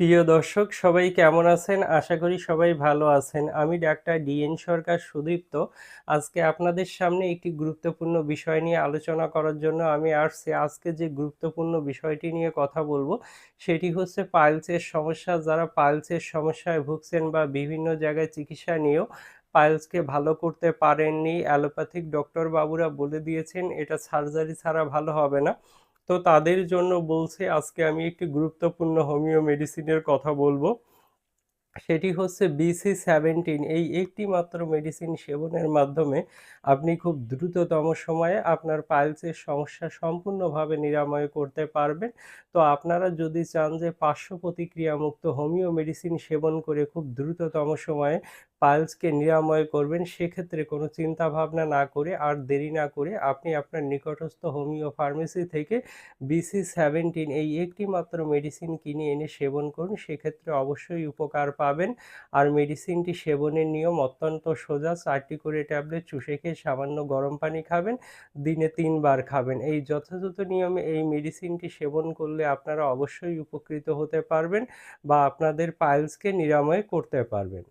প্রিয় দর্শক সবাই কেমন আছেন? আশা করি সবাই ভালো আছেন। আমি ডাক্তার ডিএন সরকার সুদীপ্ত। আজকে আপনাদের সামনে একটি গুরুত্বপূর্ণ বিষয় নিয়ে আলোচনা করার জন্য আমি আসছি। আজকে যে গুরুত্বপূর্ণ বিষয়টি নিয়ে কথা বলব, সেটি হচ্ছে পাইলসের সমস্যা। যারা পাইলসের সমস্যায় ভুগছেন বা বিভিন্ন জায়গায় চিকিৎসা নিয়েও পাইলসকে ভালো করতে পারেননি, অ্যালোপ্যাথিক ডক্টর বাবুরা বলে দিয়েছেন এটা সার্জারি ছাড়া ভালো হবে না। তো তাদের জন্য বলছে আজকে আমি একটি গুরুত্বপূর্ণ হোমিও মেডিসিনের কথা বলব। সেটি হচ্ছে BC-17 এই একটি মাত্র মেডিসিন সেবনের মাধ্যমে আপনি খুব দ্রুততম সময়ে আপনার পাইলসের সমস্যা সম্পূর্ণভাবে নিরাময় করতে পারবেন। তো আপনারা যদি চান যে পার্শ্ব প্রতিক্রিয়ামুক্ত হোমিও মেডিসিন সেবন করে খুব দ্রুততম সময়ে পাইলসকে নিরাময় করবেন, সেক্ষেত্রে কোনো চিন্তা ভাবনা না করে আর দেরি না করে আপনি আপনার নিকটস্থ হোমিও ফার্মেসি থেকে BC-17 এই একটি মাত্র মেডিসিন কিনে এনে সেবন করুন। সেক্ষেত্রে অবশ্যই উপকার পাবেন। আর মেডিসিনটি সেবনের নিয়ম অত্যন্ত সোজা। চারটি করে ট্যাবলেট চুষে খেয়ে সামান্য গরম পানি খাবেন। দিনে তিনবার খাবেন। এই যথাযথ নিয়মে এই মেডিসিনটি সেবন করলে আপনারা অবশ্যই উপকৃত হতে পারবেন বা আপনাদের পাইলসকে নিরাময় করতে পারবেন।